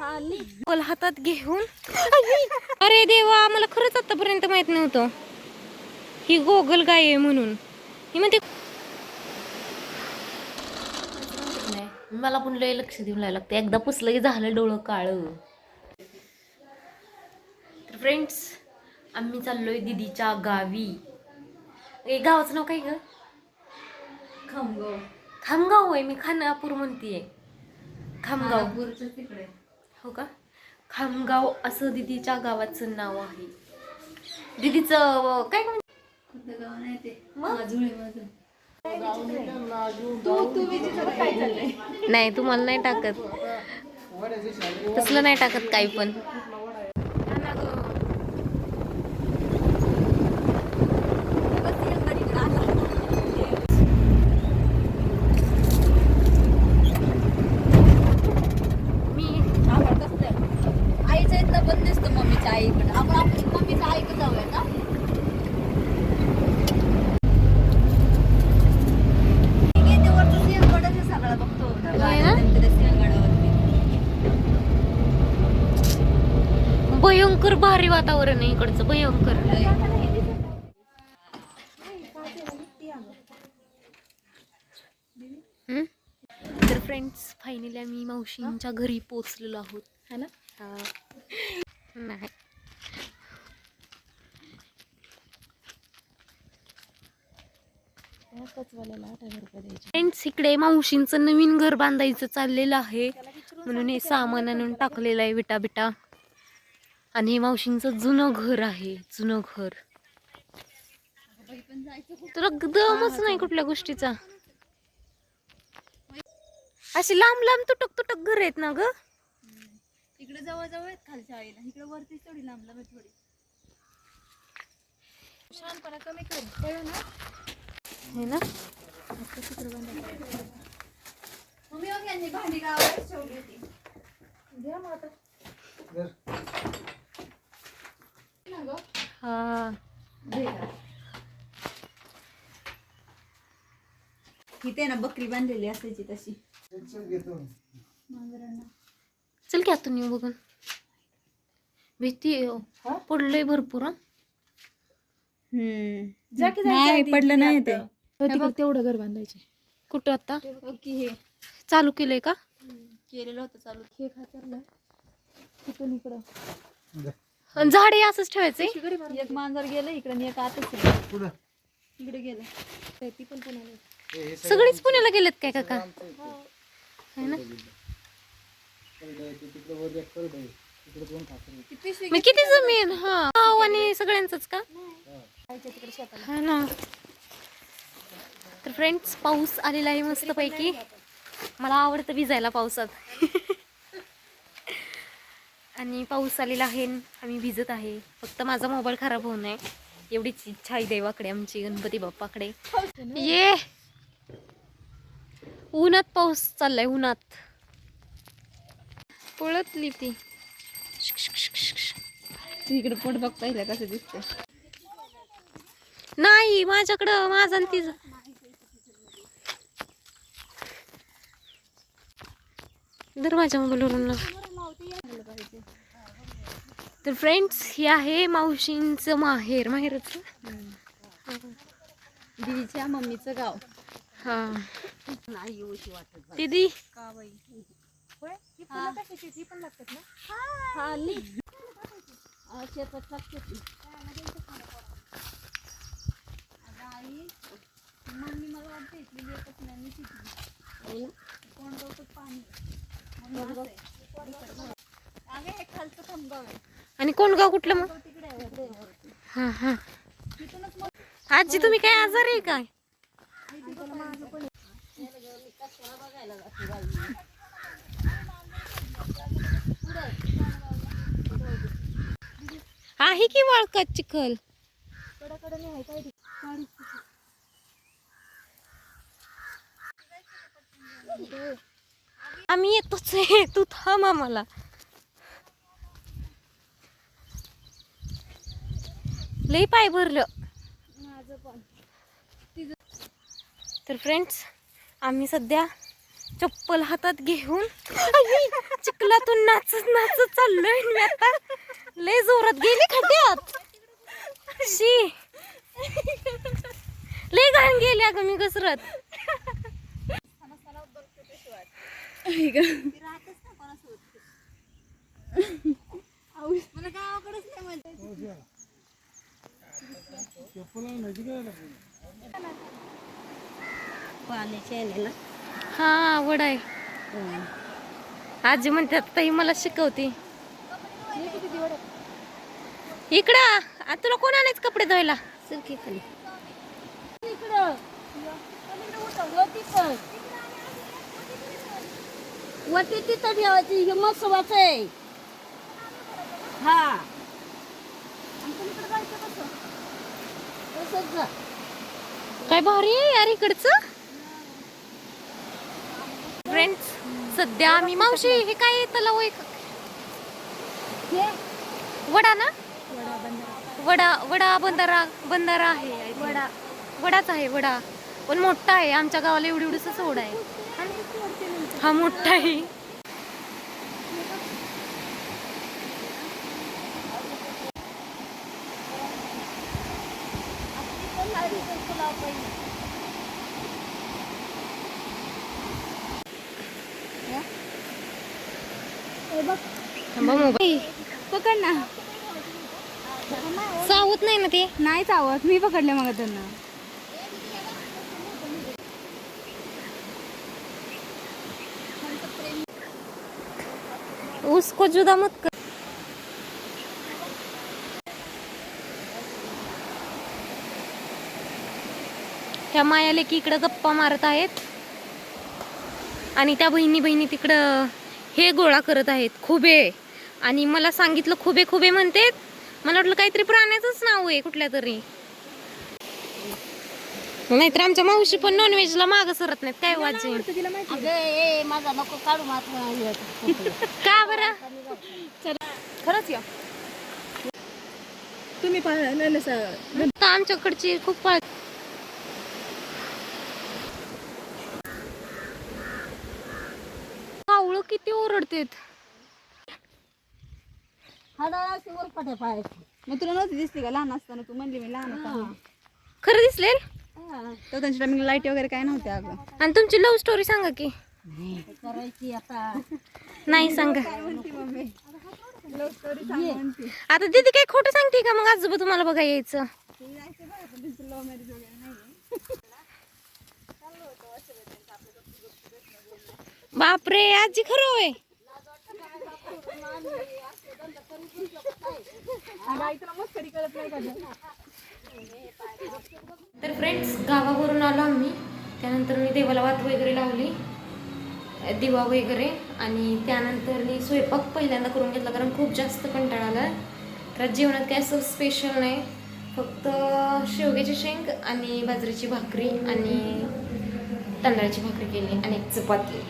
बोल हातात घेऊन. अरे देवा मला खरंच आतापर्यंत माहीत नव्हतं. ही गोगल गाय आहे म्हणून. ही म्हणते नाही मला पण लय लक्ष देऊन लावायला लागतं एकदा पुसलं की झालं डोळं काळ. तर फ्रेंड्स आम्ही चाललोय दिदीच्या गावी. ए गावाचं नाव काय ग? खामगाव. खामगाव आहे मी खानापूर म्हणतीये. खामगाव. नागपूरच्या तिकडे हो का? खामगाव असं दिदीच्या गावाचं नाव आहे. दिदीचं काय कोणतं गाव नाही ते. माझं नाही तुम्हाला नाही टाकत. तसलं नाही टाकत काही पण मी आईचं इथलं पण दिसतं मम्मीच्या आईकडे आपण आपली मम्मीच्या आईकडे जाऊया का ठीक आहे, ते वरचं सिंहगडच आहे सगळं बघतो होय ना? तिथे सिंहगडावरती. भयंकर भारी वातावरण आहे इकडचं भयंकर? तर फ्रेंड्स फायनली आम्ही मावशींच्या घरी पोचलेलो आहोत. है ना. नाही. फ्रेंड्स इकडे मावशींचं नवीन घर बांधायचं चाललेलं आहे. म्हणून हे सामान आणून टाकलेलं आहे विटा बिटा आणि हे मावशींचं जुनं घर आहे जुनं घर. तुला दमच नाही कुठल्या गोष्टीचा. अशी लांब लांब तुटक तुटक घर आहेत ना ग? इकडे जवळ जवळ आहेत खालच्या आईला इकडे वरतीच थोडी लांब लांब थोडी. शांतपणा कमी कर. कळलं ना? हे ना? मम्मी यांनी भांडी गावात ठेवली होती. घ्या मग आता ना गं? हा. इथे ना बकरी बांधलेली असायची तशी. चल की येऊ बघून. भीती आहे हो. पडलंय भरपूर हं. नाही पडलं नाही ते. तेवढं घर बांधायचे. कुठं आता? की हे. चालू केलंय का? केलेलं होतं चालू. हे खाचरलं तिथून इकडं. आणि झाडे असंच ठेवायचंय एक मांजर गेलं इकडे एक आतच. इकडे गेलं. ते ती पण पुण्याला सगळीच पुण्याला गेलेत काय काका? है. ना? किती मग किती जमीन? हा गाव आणि सगळ्यांचंच का? हा. ना? तर फ्रेंड्स पाऊस आलेला आहे मस्त पैकी मला आवडतं भिजायला पावसात. आणि पाऊस आलेला आहे आम्ही भिजत आहे. फक्त माझा मोबाईल खराब होऊ नये. एवढीच इच्छा आहे देवाकडे आमची गणपती बाप्पाकडे. ये! उन्हात पाऊस चाललाय उन्हात. पळतली ती. इकडे पोट बघ पहिलं कसं दिसतंय. नाही माझ्याकडं माझा आणि तिचं. दर माझ्या मोबाईलवरून. तर फ्रेंड्स हे आहे मावशींचं माहेर. माहेरच? दिदीच्या मम्मीचं गाव. हा. नाही येऊशी वाटत दीदी? हा, मम्मी मला वाटते. कोण पाणी. खालचं खामगाव आहे आणि कोण गाव कुठलं मग? हा हा. आजी तुम्ही काय आजार आहे काय? आहे की वाळकत चिखल आम्ही येतोच आहे. तू थांब आम्हाला. लई पाय भरलं. तर फ्रेंड्स आम्ही सध्या चप्पल हातात घेऊन चिखलातून नाचत नाचत चाललोय मी आता. लय जोरात गेले खड्ड्यात. शी लय घाण गेली अगं मी घसरत. गावाकडेच नाही म्हणते पाण्याचे आहे ना हा आवड आहे. आजी म्हणतात ताई मला शिकवते. इकडं. आ, तुला कोण आणायचं कपडे धुवायला? खाली तिथं ठेवायची हे महत्वाचं आहे. हा. काय भारी आहे यार इकडचं? फ्रेंड्स सध्या आम्ही मावशी हे काय तलाव आहे वडा ना? वडा वडा बंधारा बंधारा आहे वडा. वडाच आहे वडा. पण मोठा आहे आमच्या गावाला एवढी एवढीच वडा आहे. हा मोठा आहे थांबा मोबाईल पकड ना. सावत नाही ना ते? नाही चावत. मी पकडले मग त्यांना. उसको जुदा मत कर. ह्या माया लेकी इकडं गप्पा मारत आहेत. आणि त्या बहिणी बहिणी तिकडं हे गोळा करत आहेत खुबे. आणि मला सांगितलं खुबे खुबे म्हणते. मला वाटलं काहीतरी प्राण्याचंच नाव आहे कुठल्या तरी. नाहीतर आमच्या मावशी पण नॉनव्हेजला माग सरत नाहीत काय वाजे. माझा नको काढू का बरं? खरंच या. तुम्ही आमच्याकडची खूप किती ओरडतेत? हाडा वर पाट्या पायाची मग तुला नव्हती दिसली का? लहान असताना तू म्हणली मी लहान खरं दिसले? तर त्यांच्या टायमिंग लाइट वगैरे काय नव्हते अगं. आणि तुमची लव्ह स्टोरी सांगा की. करायची आता. नाही सांगा. मम्मी? आता दीदी काही खोटं सांगते का? मग आजोबा तुम्हाला बघा यायचं बापरे आजी खरं होय. तर फ्रेंड्स गावावरून आलो आम्ही. त्यानंतर मी देवाला वात वगैरे लावली दिवा वगैरे. आणि त्यानंतर मी स्वयंपाक पहिल्यांदा करून घेतला कारण खूप जास्त कंटाळा आला तर जेवणात काय असं स्पेशल नाही. फक्त शेवग्याची शेंग आणि बाजरीची भाकरी आणि तांदळाची भाकरी केली आणि चपाती.